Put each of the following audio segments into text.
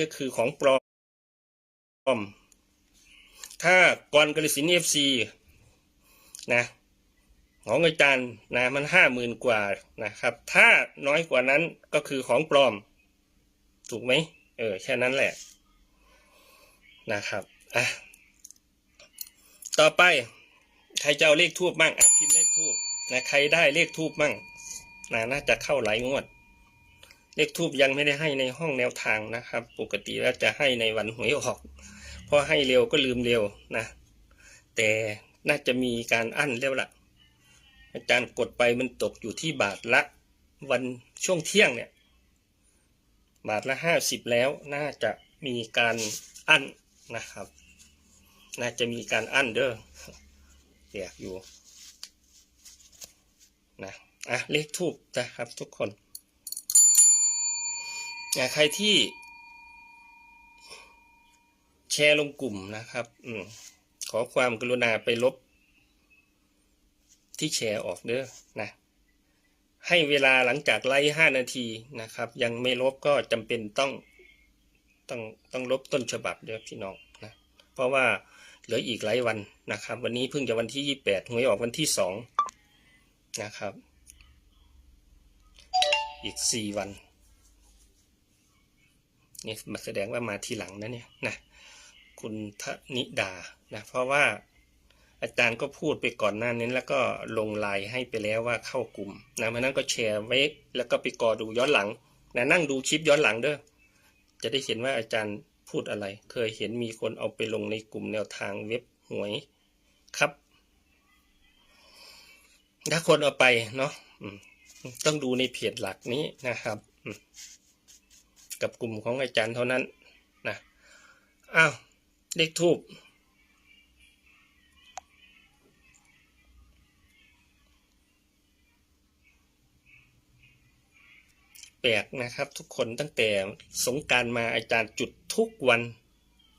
ก็คือของปลอม ถ้ากรกฤสินเอฟซีนะของอาจารย์นะมันห้าหมื่นกว่านะครับ ถ้าน้อยกว่านั้นก็คือของปลอม ถูกไหมเออแค่นั้นแหละนะครับอะต่อไปใครจะเอาเลขทูบมั่งอะพิมพ์เลขทูบนะใครได้เลขทูบมั่งนะน่าจะเข้าหลายงวด เลขทูบยังไม่ได้ให้ในห้องแนวทางนะครับ ปกติแล้วจะให้ในวันหวยออกเพราะให้เร็วก็ลืมเร็วนะ แต่น่าจะมีการอั้นแล้วล่ะ อาจารย์กดไปมันตกอยู่ที่บาทละ วันช่วงเที่ยงเนี่ย บาทละห้าสิบแล้วน่าจะมีการอั้นนะครับ น่าจะมีการอั้นเด้อแยกอยู่นะอะเลขทูบนะครับทุกคน อะใครที่ แชร์ลงกลุ่มนะครับ อืมขอความกรุณาไปลบ ที่แชร์ออกเด้อนะให้เวลาหลังจากไลฟ์ห้านาทีนะครับ ยังไม่ลบก็จำเป็นต้องต้องต้องลบต้นฉบับเด้อพี่น้องนะเพราะว่าเหลืออีกหลายวันนะครับ วันนี้เพิ่งจะวันที่ยี่แปดหวยออกวันที่สองนะครับ อีกสี่วัน นี่มาแสดงว่ามาทีหลังนะเนี่ยนะคุณธนิดานะเพราะว่าอาจารย์ก็พูดไปก่อนหน้านี้แล้วก็ลงไลน์ให้ไปแล้วว่าเข้ากลุ่มนะเพราะนั้นก็แชร์ไว้แล้วก็ไปกอดูย้อนหลังนะนั่งดูคลิปย้อนหลังเด้อจะได้เห็นว่าอาจารย์พูดอะไร เคยเห็นมีคนเอาไปลงในกลุ่มแนวทางเว็บหวยครับ ถ้าคนเอาไปเนาะต้องดูในเพจหลักนี้นะครับ กับกลุ่มของอาจารย์เท่านั้นนะอ้าวเลขทูบแปลกนะครับ ทุกคนตั้งแต่สงการมาอาจารย์จุดทุกวัน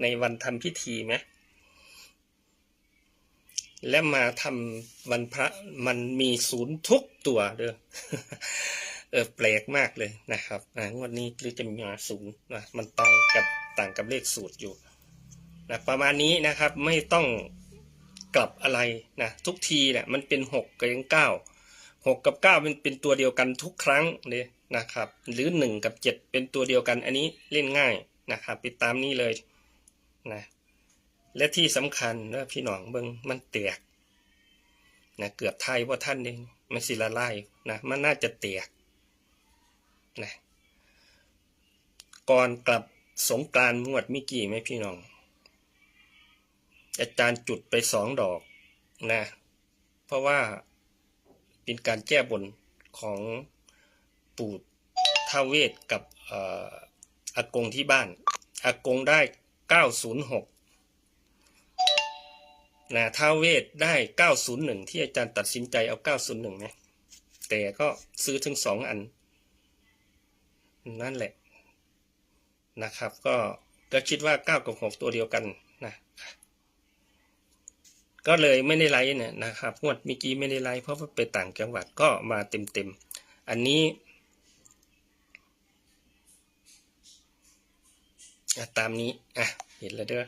ในวันทำพิธีไหมและมาทำวันพระมันมีศูนย์ทุกตัวเด้อ เออแปลกมากเลยนะครับอ่างวดนี้หรือจะมีมาศูนย์นะมันต่างกับต่างกับเลขสูตรอยู่นะประมาณนี้นะครับไม่ต้องกลับอะไรนะทุกทีเนี่ยมันเป็นหกกับเก้าหกกับเก้ามันเป็นตัวเดียวกันทุกครั้งเลยนะครับ หรือหนึ่งกับเจ็ดเป็นตัวเดียวกันอันนี้เล่นง่ายนะครับไปตามนี้เลยนะและที่สำคัญนะพี่น้องเบิงมันแตกนะเกือบไทยว่าท่านเองมันสิละลายนะมันน่าจะแตก นะก่อนกลับสงกรานงวดมิกี่ไหมพี่น้อง อาจารย์จุดไปสองดอกนะ เพราะว่าเป็นการแก้บนของปู่ท้าเวศกับออากงที่บ้าน อากงได้เก้าศูนย์หกนะท้าเวศได้เก้าศูนย์หนึ่งที่อาจารย์ตัดสินใจเอาเก้าศูนย์หนึ่งนะแต่ก็ซื้อถึงสองอัน นั่นแหละนะครับ ก็ก็คิดว่าเก้ากับหกตัวเดียวกันนะก็เลยไม่ได้ไลฟ์เนี่ยนะครับงวดเมื่อกี้ไม่ได้ไลฟ์เพราะว่าไปต่างจังหวัดก็มาเต็มๆ อันนี้ตามนี้อะเห็นแล้วเด้อ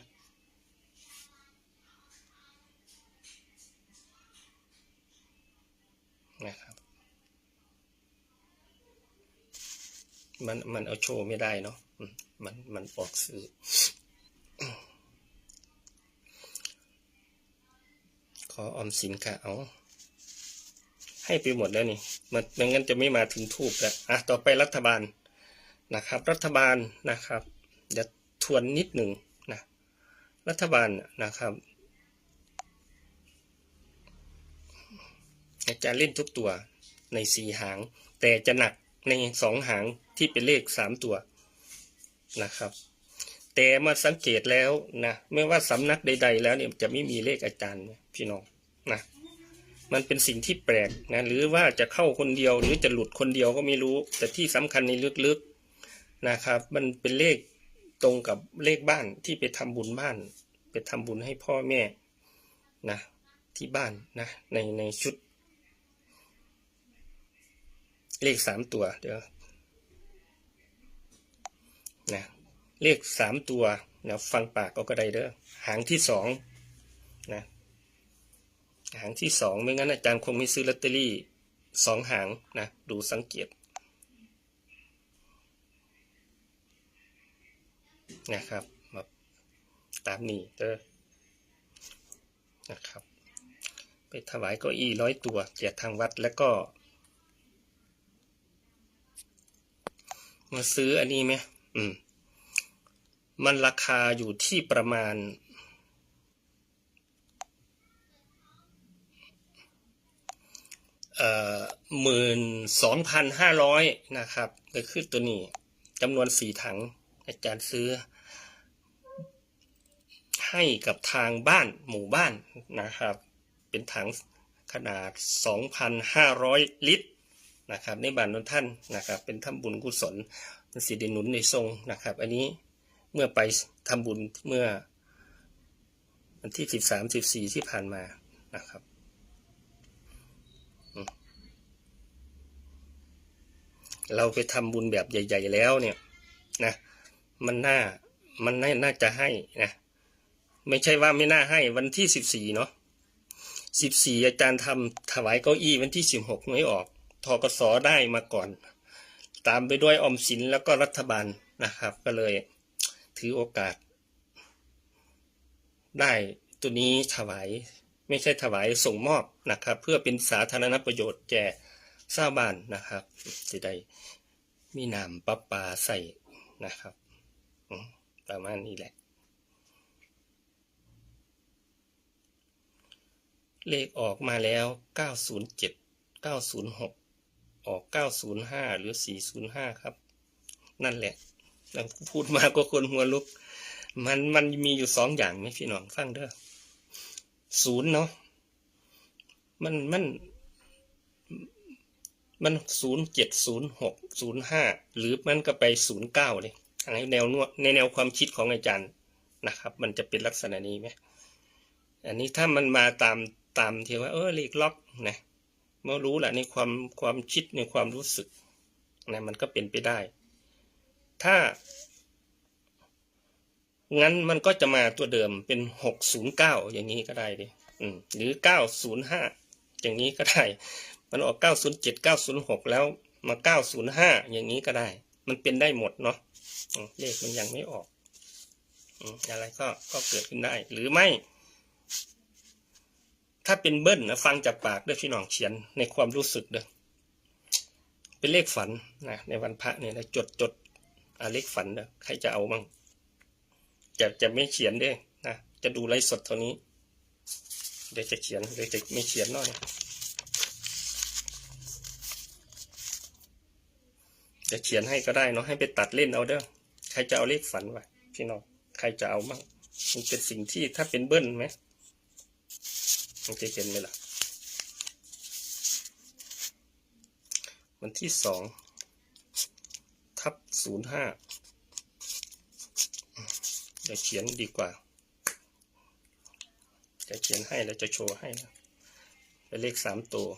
นะครับ มันมันเอาโชว์ไม่ได้เนาะมันมันออกสื่อขออมสินค่ะเอาให้ไปหมดแล้วนี่มันไม่งั้นจะไม่มาถึงทูบแล้วอะต่อไปรัฐบาลนะครับ รัฐบาลนะครับเดี๋ยวทวนนิดหนึ่งนะรัฐบาลนะครับอาจารย์เล่นทุกตัวในสี่หาง แต่จะหนัก ในสองหางที่เป็นเลขสามตัวนะครับ แต่มาสังเกตแล้วนะไม่ว่าสำนักใด ๆ แล้วเนี่ยจะไม่มีเลขอาจารย์พี่น้องนะมันเป็นสิ่งที่แปลกนะหรือว่าจะเข้าคนเดียวหรือจะหลุดคนเดียวก็ไม่รู้ แต่ที่สำคัญในลึกๆนะครับ มันเป็นเลขตรงกับเลขบ้านที่ไปทำบุญบ้าน ไปทำบุญให้พ่อแม่นะที่บ้านนะในในชุด เลขสามตัว เดี๋ยวนะเลขสามตัวนะฟังปากก็กระไดเด้อหางที่สองนะหางที่สองไม่งั้นอาจารย์คงไม่ซื้อลอตเตอรี่สองหางนะดูสังเกตนะครับมาตามนี้เด้อนะครับ ไปถวายเก้าอี้ร้อยตัวแจกทางวัดแล้วก็ มาซื้ออันนี้ไหมอืม มันราคาอยู่ที่ประมาณ เอ่อหมื่นสองพันห้าร้อยนะครับก็คือตัวนี้จำนวนสี่ถัง อาจารย์ซื้อ ให้กับทางบ้านหมู่บ้านนะครับ เป็นถังขนาด 2,500 ลิตร นะครับ ในบ้านนนท่านนะครับ เป็นทำบุญกุศลมันสิไดิหนุนในทรงนะครับ อันนี้เมื่อไปทำบุญเมื่อวันที่13 14ที่ผ่านมานะครับเราไปทำบุญแบบใหญ่ ๆ แล้วเนี่ยนะมันน่ามันน่าน่าจะให้นะไม่ใช่ว่าไม่น่าให้วันที่14เนาะสิบสี่อาจารย์ทำถวายเก้าอี้วันที่สิบหกไม่ออก ทกสได้มาก่อน ตามไปด้วยอมสินแล้วก็รัฐบาลนะครับ ก็เลยถือโอกาส ได้ตัวนี้ถวายไม่ใช่ถวายส่งมอบนะครับ เพื่อเป็นสาธารณประโยชน์แก่ชาวบ้านนะครับจะได้มีน้ำประปาใส่นะครับประมาณนี้แหละ เลขออกมาแล้ว 907 906 ออก 905 หรือ 405 ครับ นั่นแหละแล้วพูดมาก็คนหัวลุก มันมันมีอยู่สองอย่างไหมพี่น้องฟังเด้อศูนย์เนาะมันมัน มันศูนย์เจ็ดศูนย์หกศูนย์ห้าหรือมันก็ไปศูนย์เก้าเลยอันแนวนวในแนวความคิดของอาจารย์นะครับ มันจะเป็นลักษณะนี้ไหมอันนี้ถ้ามันมาตามตามที่ว่า เออเลขล็อกนะ เมื่อรู้แหละในความความคิดในความรู้สึกนะมันก็เป็นไปได้ ถ้า งั้นมันก็จะมาตัวเดิมเป็นหกศูนย์เก้าอย่างนี้ก็ได้ดิหรือเก้าศูนย์ห้าอย่างนี้ก็ได้ มันออกเก้าศูนย์เจ็ดเก้าศูนย์หกแล้วมาเก้าศูนย์ห้าอย่างนี้ก็ได้ มันเป็นได้หมดเนาะเลขมันยังไม่ออกอืมอะไรก็ก็เกิดขึ้นได้ หรือไม่ ถ้าเป็นเบิ้ลนะฟังจากปากด้วยพี่น้องเขียนในความรู้สึกเด้อเป็นเลขฝันนะในวันพระเนี่ยนะจดจดอ่าเลขฝันเด้อใครจะเอามั่งจะจะไม่เขียนเด้อนะจะดูไลฟ์สดเท่านี้ เดี๋ยวจะเขียนเดี๋ยวจะไม่เขียนหน่อยจะเขียนให้ก็ได้เนาะให้ไปตัดเล่นเอาเด้อใครจะเอาเลขฝันไว้พี่น้องใครจะเอามั่งมันเป็นสิ่งที่ถ้าเป็นเบิ้ลไหม มันจะเห็นไหมล่ะ วันที่สองทับศูนย์ห้าจะเขียนดีกว่า จะเขียนให้แล้วจะโชว์ให้นะเป็นเลขสามตัว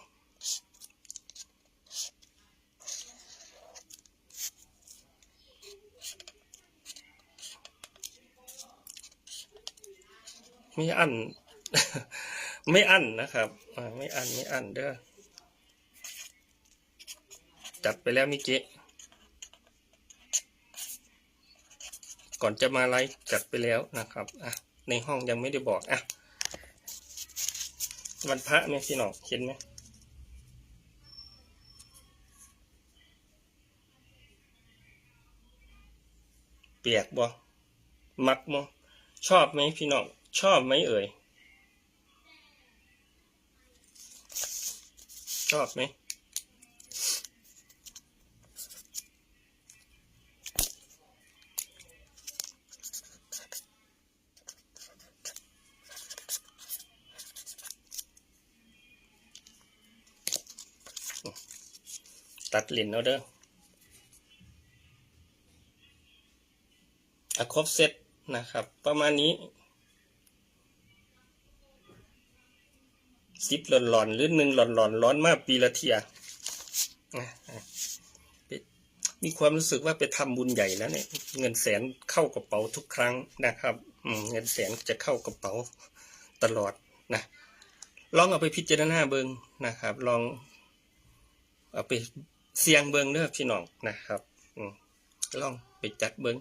ไม่อั้น ไม่อั้นนะครับไม่อั้นไม่อั้นเด้อจัดไปแล้วมิเกะก่อนจะมาไลฟ์จัดไปแล้วนะครับอะในห้องยังไม่ได้บอกอะวันพระเนี่ยพี่น้องเห็นไหมเปียกบ่มักบ่ชอบไหมพี่น้องชอบไหมเอ่ย ชอบไหมตัดเลนเอาเด้ออะครบเซตนะครับ ประมาณนี้ สิบหลอนๆหรือหนึ่งหลอนๆร้อนมากปีละเทียอะมีความรู้สึกว่าไปทำบุญใหญ่แล้วเนี่ย เงินแสนเข้ากระเป๋าทุกครั้งนะครับอืมเงินแสนจะเข้ากระเป๋าตลอดนะลองเอาไปพิจารณาเบิงนะครับ ลองเอาไปเสี่ยงเบิงเด้อพี่น้องนะครับอืลองไปจัดเบิง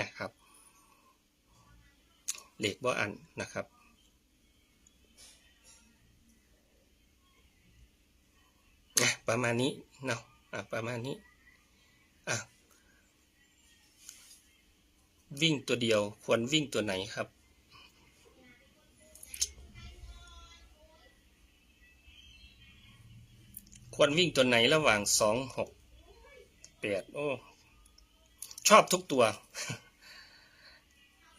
นะครับเหลขบ่อันนะครับ ประมาณนี้เนาะอะประมาณนี้อะวิ่งตัวเดียวควรวิ่งตัวไหนครับ ควรวิ่งตัวไหนระหว่างสองหกแปดโอ้ชอบทุกตัว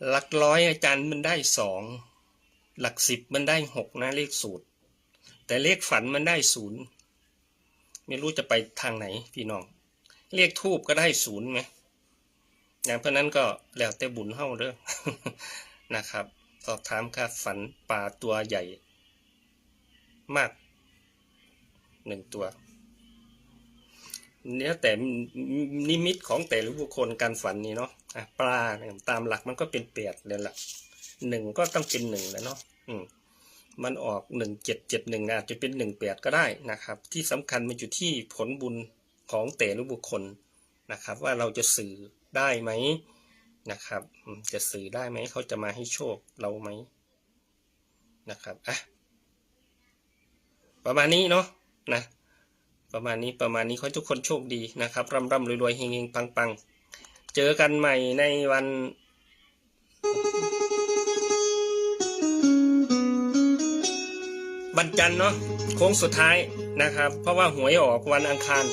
หลักร้อยอาจารย์มันได้สองหลักสิบมันได้หกนะเลขสูตร แต่เลขฝันมันได้ศูนย์ ไม่รู้จะไปทางไหนพี่น้องเลขทูบก็ได้ศูนย์ไหมอย่างเพราะนั้นก็แล้วแต่บุญเฮ้าเด้อนะครับ สอบถามครับฝันป่าตัวใหญ่ มากหนึ่งตัวเนี้ยแต่นิมิตของแต่ละบุคคลการฝันนี่เนาะปลาตามหลักมันก็เป็นเปียดเลยล่ะหนึ่งก็ต้องเป็นหนึ่งแล้วเนาะอืม มันออกหนึ่งเจ็ดเจ็ดหนึ่งอาจจะเป็นหนึ่งแปดก็ได้นะครับ ที่สำคัญมันอยู่ที่ผลบุญของแต่ละบุคคลนะครับ ว่าเราจะสื่อได้ไหมนะครับ จะสื่อได้ไหมเขาจะมาให้โชคเราไหมนะครับอะประมาณนี้เนาะนะประมาณนี้ประมาณนี้ขอทุกคนโชคดีนะครับร่ำร่ำรวยรวยเฮงเฮงปังปังเจอกันใหม่ในวัน วันจันทร์เนาะโค้งสุดท้ายนะครับ เพราะว่าหวยออกวันอังคาร